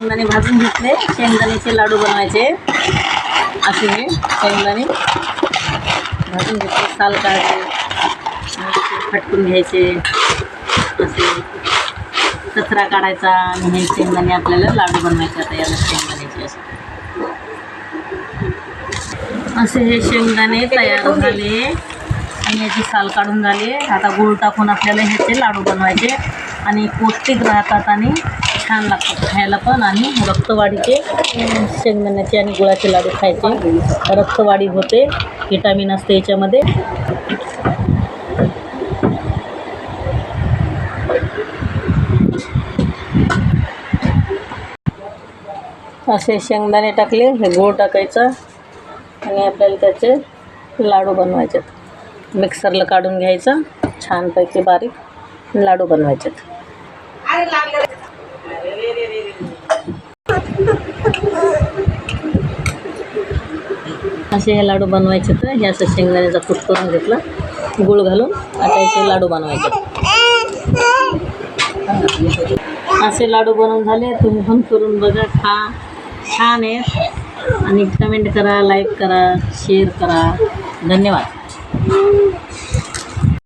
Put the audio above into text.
शेंगदाणे भाजून घेतले. शेंगदाण्याचे लाडू बनवायचे. असे हे शेंगदाणे भाजून घेतले. साल ते फटकून घ्यायचे. असे कचरा काढायचा आणि हे शेंगदाणे आपल्याला लाडू बनवायचे. आता याला शेंगदाण्याचे असे. असे हे शेंगदाणे तयार झाले. आणि याची साल काढून झाली. आता गूळ टाकून आपल्याला ह्याचे लाडू बनवायचे. आणि पौष्टिक राहतात आणि छान लागतात खायला पण. आणि रक्तवाढीचे शेंगदाण्याचे आणि गुळाचे लाडू खायचे. रक्तवाढी होते विटामिन असते याच्यामध्ये. असे शेंगदाणे टाकले हे गूळ टाकायचा आणि आपल्याला त्याचे लाडू बनवायचे मिक्सरला काढून घ्यायचा छानपैकी बारीक. लाडू बनवायचे असे हे लाडू बनवायचे तर हे असं शेंगदाण्याचा कूट करून घेतला. गूळ घालून आता याचे लाडू बनवायचे. असे लाडू बनवून झाले. तुम्ही पण करून बघा. खा. छान आहे. आणि कमेंट करा लाईक करा शेअर करा. धन्यवाद.